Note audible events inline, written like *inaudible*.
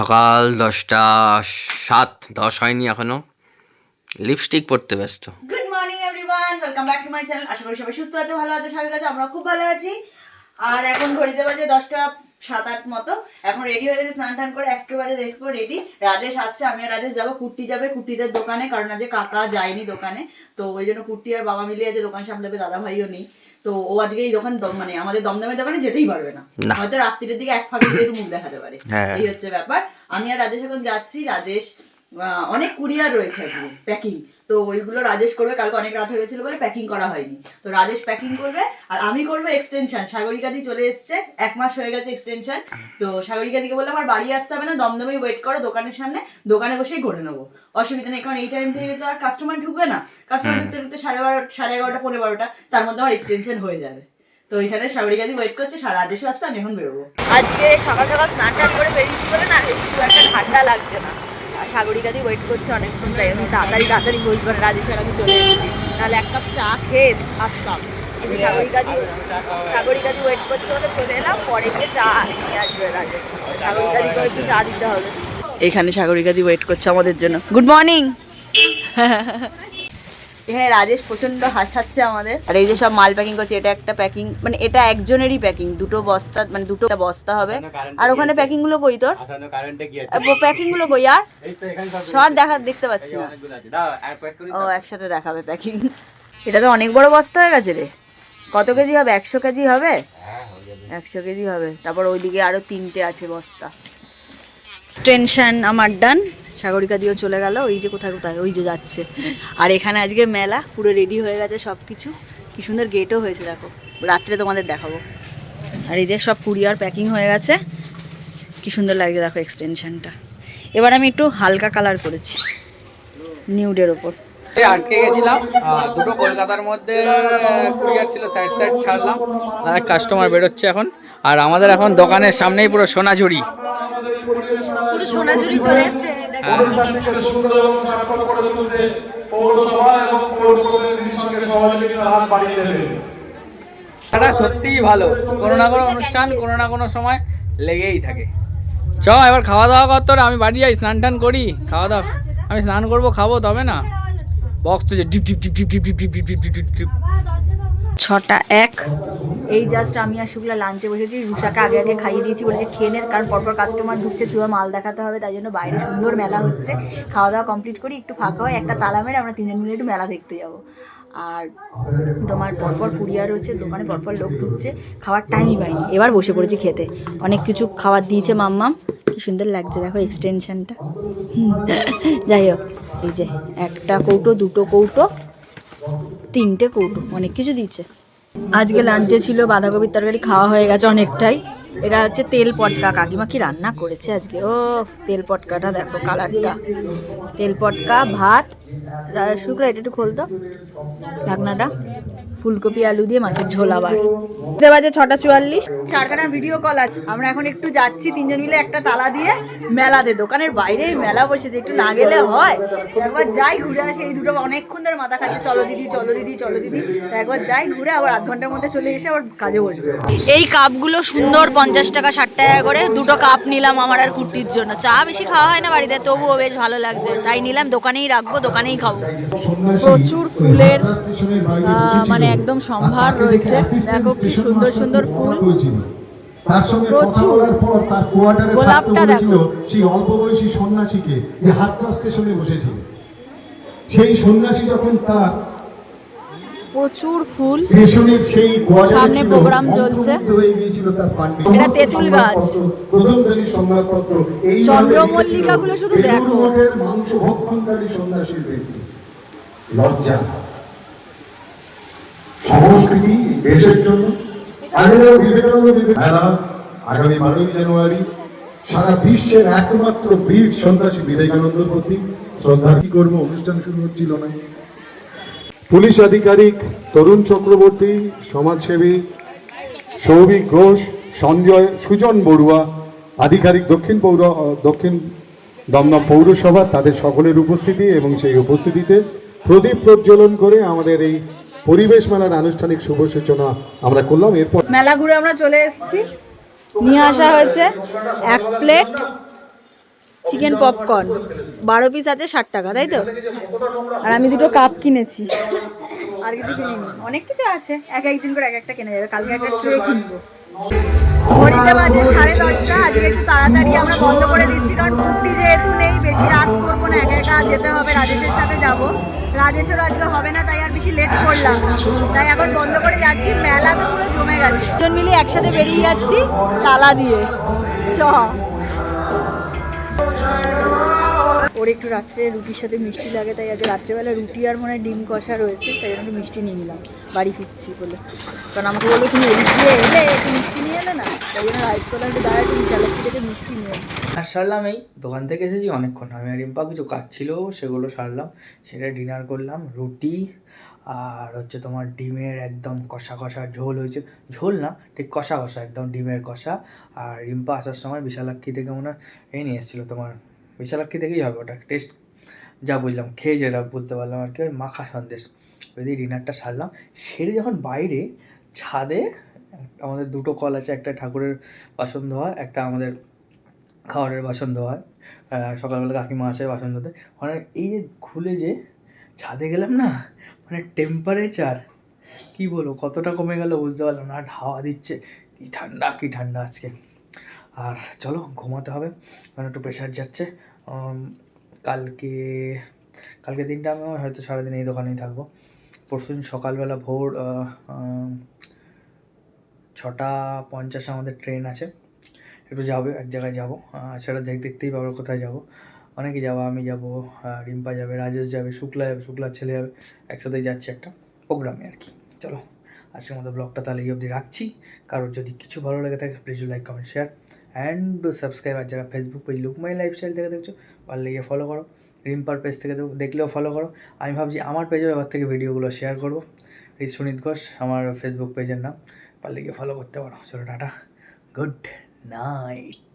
সকাল দশটা সাত, দশ হয়নি এখনও। লিপস্টিক পরতে ব্যস্ত। Good morning everyone welcome back to my channel আশা করি সবাই সুস্থ আছে, ভালো আছে সবাই কাছে আমরা খুব ভালো আছি। আর এখন ঘড়িতে বাজে দশটা সাত, আট মতো। এখন রেডি হয়ে গেছে, স্নান টান করে একেবারে দেখব রেডি রাজেশ আসছে আমি আর রাজেশ যাব। কুর্তি যাবে, কুর্তিদের দোকানে, কারণ আজকে কাকা যায়নি দোকানে। তো ওই জন্য কুর্তি আর বাবা মিলে আছে দোকান সামলাবে দাদা ভাইও নেই। তো ও আজকে এই দোকান দম- মানে আমাদের দমদমের দোকানে যেতেই পারবে না। হয়তো রাত্রির দিকে এক ফাঁকে গিয়ে একটু মুখ দেখাতে পারে। হ্যাঁ। এই হচ্ছে ব্যাপার। আমি আর রাজেশ এখন যাচ্ছি। রাজেশ আহ, অনেক কুরিয়ার রয়েছে আজকে প্যাকিং তো ওইগুলো রাজেশ করবে কালকে অনেক রাত হয়ে গেছিল বলে প্যাকিং করা হয়নি। তো রাজেশ প্যাকিং করবে আর আমি করব এক্সটেনশন সাগরিকা দি চলে এসছে এক মাস হয়ে গেছে এক্সটেনশন তো সাগরিকা দিকে বললাম আমার বাড়ি আসতে হবে না দমদমেই ওয়েট করো দোকানের সামনে দোকানে বসেই করে নেব। অসুবিধা নেই কারণ এই টাইম থেকে তো আর কাস্টমার ঢুকবে না। কাস্টমার ঢুকতে ঢুকতে সাড়ে বারো সাড়ে এগারোটা পনেরো বারোটা তার মধ্যে আমার এক্সটেনশন হয়ে যাবে। তো এখানে সাগরিকা দি ওয়েট করছে সারা আদেশও আসছে আমি এখন বেরোবো। আজকে সকাল সকাল স্নান টান করে বেরিয়েছি বলে না বেশি খুব একটা ঠান্ডা লাগছে না। আর সাগরিকা ওয়েট করছে অনেকক্ষণ, তাই আমি তাড়াতাড়ি তাড়াতাড়ি বসবো না রাজেশের আমি চলে এসেছি। নাহলে এক কাপ চা খেয়ে আসতাম কিন্তু সাগরিকাদি সাগরিকাদি ওয়েট করছে বলে চলে এলাম, পরে গিয়ে চা নিয়ে আসবে রাজেশ। সাগরিকা দিকে একটু চা দিতে হবে। এখানে সাগরিকাদি ওয়েট করছে আমাদের জন্য। গুড মর্নিং *laughs* এখানে রাজেশ প্রচণ্ড হাসাচ্ছে আমাদের। আর এই যে সব মাল প্যাকিং করছে এটা একটা প্যাকিং মানে এটা একজনেরই প্যাকিং দুটো বস্তা মানে দুটো বস্তা হবে। আর ওখানে প্যাকিংগুলো কই তোর? প্যাকিংগুলো কই আর? শর্ট দেখা দেখতে পাচ্ছি না। ও একসাথে দেখাবে প্যাকিং এটা তো অনেক বড় বস্তা হয়ে গেছে রে। কত কেজি হবে? একশো কেজি হবে? একশো কেজি হবে। তারপর ওইদিকে আরও তিনটে আছে বস্তা। টেনশন আমার ডান সাগরিকা দিয়েও চলে গেল ওই যে কোথায় কোথায় ওই যে যাচ্ছে। আর এখানে আজকে মেলা পুরো রেডি হয়ে গেছে সব কিছু কি সুন্দর গেটও হয়েছে দেখো। রাত্রে তোমাদের দেখাবো। আর এই যে সব কুরিয়ার প্যাকিং হয়ে গেছে। কি সুন্দর লাগছে দেখো এক্সটেনশনটা এবার আমি একটু হালকা কালার করেছি নিউডের ওপর। আটকে গেছিলাম দুটো কলকাতার মধ্যে কুরিয়ার ছিল সাইড সাইড ছাড়লাম। আর কাস্টমার বেরোচ্ছে এখন। আর আমাদের এখন দোকানের সামনেই পুরো সোনাঝুরি। পুরো সোনাঝুরি চলে এসছে। এটা সত্যিই ভালো কোনো না কোনো অনুষ্ঠান কোনো না কোনো সময় লেগেই থাকে চ এবার খাওয়া দাওয়া কর তোর আমি বাড়ি যাই স্নান টান করি খাওয়া দাওয়া আমি স্নান করব খাব তবে না box dip dip dip dip dip dip dip dip dip dip dip ছটা এক। এই জাস্ট আমি আর শুক্লা লাঞ্চে বসেছি রুষাকে আগে আগে খাইয়ে দিয়েছি বলেছে, খেয়ে নে। কারণ পরপর কাস্টমার ঢুকছে তুই মাল দেখাতে হবে, তাই জন্য বাইরে সুন্দর মেলা হচ্ছে। খাওয়া দাওয়া কমপ্লিট করি, একটু ফাঁকা হয় একটা তালা মেরে আমরা তিনজন মিলে একটু মেলা দেখতে যাব। আর তোমার পরপর কুরিয়ার রয়েছে, দোকানে পরপর লোক ঢুকছে, খাওয়ার টাইমই পাইনি। এবার বসে পড়েছি খেতে। অনেক কিছু খাবার দিয়েছে মাম্মাম। কি সুন্দর লাগছে, দেখো এক্সটেনশনটা যাই হোক, এই যে একটা কৌটো, দুটো কৌটো। তিনটে কৌটো অনেক কিছু দিচ্ছে। আজকে লাঞ্চে ছিল বাঁধাকপির তরকারি, খাওয়া হয়ে গেছে অনেকটাই। এটা হচ্ছে তেল পটকা, কাকিমা কি রান্না করেছে আজকে? ও তেল পটকাটা দেখো কালারটা তেল পটকা, ভাত শুক্লা, এটা একটু খোলতো ঢাকনাটা। ফুলকপি, আলু দিয়ে মাছের ঝোল আবার। বাজে ছটা চুয়াল্লিশ। চারখানা ভিডিও কল আছে। আমরা এখন একটু যাচ্ছি তিনজন মিলে একটা তালা দিয়ে মেলাতে। দোকানের বাইরে মেলা বসেছে। একটু না গেলে হয়। একবার যাই ঘুরে আসি। এই দুটো অনেকক্ষণ ধরে মাথা খাচ্ছে। চলো দিদি চলো দিদি চলো দিদি। একবার যাই ঘুরে আবার আধ ঘণ্টার মধ্যে চলে এসে আবার কাজে বসবো। এই কাপগুলো সুন্দর পঞ্চাশ টাকা, ষাট টাকা করে। দুটো কাপ নিলাম আমার আর কুর্তির জন্য। চা বেশি খাওয়া হয় না বাড়িতে। তবুও বেশ ভালো লাগছে। তাই নিলাম। দোকানেই রাখব। দোকানেই খাব। প্রচুর ফুলের মানে একদম সম্ভার রয়েছে। দেখো কি সুন্দর সুন্দর ফুল। তার সঙ্গে কথা বলার পর তার কোয়ার্টারে থাকতে বলেছিল সেই অল্প বয়সী সন্ন্যাসীকে যে হাতরা স্টেশনে বসেছিল। সেই সন্ন্যাসী যখন তার প্রচুর ফুল। সামনে প্রোগ্রাম চলছে। এটা তেঁতুল গাছ। চন্দ্রমল্লিকা গুলো শুধু দেখো। লজ্জা। সংস্কৃতি দেশের জন্য। আগামী বারোই জানুয়ারি সারা বিশ্বের একমাত্র বীর সন্ন্যাসী বিবেকানন্দ প্রতি শ্রদ্ধা। কি কর্ম অনুষ্ঠান শুরু হচ্ছিল না। পুলিশ আধিকারিক তরুণ চক্রবর্তী, সমাজসেবী সৌভিক ঘোষ, সঞ্জয়, সুজন বড়ুয়া, আধিকারিক দক্ষিণ পৌর, দক্ষিণ দমদম পৌরসভা, তাদের সকলের উপস্থিতি এবং সেই উপস্থিতিতে প্রদীপ প্রজ্বলন করে আমাদের এই পরিবেশ মেলার আনুষ্ঠানিক শুভ সূচনা আমরা করলাম। এরপর মেলা ঘুরে আমরা চলে এসেছি। নিয়ে আসা হয়েছে এক প্লেট চিকেন পপকর্ন। বারো পিস আছে ষাট টাকা তাই তো? আর আমি দুটো কাপ কিনেছি। আর কিছু কিনিনি। অনেক কিছু আছে। এক একদিন করে এক একটা কেনা যাবে। কালকে একটা ট্রে কিনবো। ঘড়িতে বাজে সাড়ে দশটা আজকে একটু তাড়াতাড়ি আমরা বন্ধ করে দিচ্ছি কারণ কুর্তি যেহেতু নেই বেশি রাত করব না একা একা যেতে হবে রাজেশের সাথে যাব। রাজেশেরও আজকে হবে না তাই আর বেশি লেট করলাম। তাই এখন বন্ধ করে যাচ্ছি মেলা তো পুরো জমে গেছে। দুজন মিলে একসাথে বেরিয়ে যাচ্ছি তালা দিয়ে। চ। ওর একটু রাত্রে রুটির সাথে মিষ্টি লাগে, তাই আজ রাত্রেবেলা রুটি আর মনে ডিম কষা রয়েছে, তাই জন্য মিষ্টি নিয়ে নিলাম, বাড়ি ফিরছি বলে। কারণ আমাকে বলল, তুমি দিয়ে এলে, একটু মিষ্টি নিয়ে এলে না? তাই জন্য রাইস কলা একটু দাঁড়ায়, তুমি থেকে মিষ্টি নিয়ে। আর সারলাম এই দোকান থেকে এসেছি অনেকক্ষণ। আমি আর রিম্পা কিছু কাজ ছিল, সেগুলো সারলাম। সেটা ডিনার করলাম, রুটি আর হচ্ছে তোমার ডিমের একদম কষা কষা ঝোল হয়েছে। ঝোল না, ঠিক কষা কষা, একদম ডিমের কষা। আর রিম্পা আসার সময় বিশালাক্ষী থেকে মনে হয়, এই নিয়ে এসেছিল তোমার বিশালাক্ষী থেকেই হবে ওটা টেস্ট যা বুঝলাম, খেয়ে যেটা বুঝতে পারলাম আর কি, ওই মাখা সন্দেশ। ওই দিয়ে ডিনারটা সারলাম, সেরে যখন বাইরে ছাদে আমাদের দুটো কল আছে, একটা ঠাকুরের বাসন ধোয়া একটা আমাদের খাবারের বাসন ধোয়া সকালবেলা কাকিমা আসে বাসন ধোতে মানে এই যে খুলে যে ছাদে গেলাম না মানে টেম্পারেচার কি বলব, কতটা কমে গেল বুঝতে পারলাম না হাওয়া দিচ্ছে, কি ঠান্ডা কি ঠান্ডা আজকে। আর চলো, ঘুমাতে হবে মানে একটু প্রেশার যাচ্ছে। কালকে কালকে দিনটা আমি হয়তো সারাদিন এই দোকানেই থাকব। পরশুদিন সকালবেলা ভোর ছটা পঞ্চাশে আমাদের ট্রেন আছে। একটু যাবে, এক জায়গায় যাব। সেটা দেখ, দেখতেই পাবো কোথায় যাব। অনেকে যাব, আমি যাব রিম্পা যাবে, রাজেশ যাবে, শুক্লা যাবে, শুক্লার ছেলে যাবে। একসাথেই যাচ্ছে একটা প্রোগ্রামে আর কি। চলো। আজকের মতো ব্লগটা তাহলে এই অবধি রাখছি। কারোর যদি কিছু ভালো লেগে থাকে please like comment share and subscribe আর যারা Facebook page look look my lifestyle থেকে দেখছ, পারলে গিয়ে ফলো করো। রিম্পার পেজ থেকে দেখলেও ফলো করো। আমি ভাবছি আমার পেজেও এবার থেকে ভিডিওগুলো শেয়ার করব। এই সুনীত ঘোষ আমার ফেসবুক পেজের নাম। পারলে গিয়ে ফলো করতে পারো। চলো, টাটা। Good night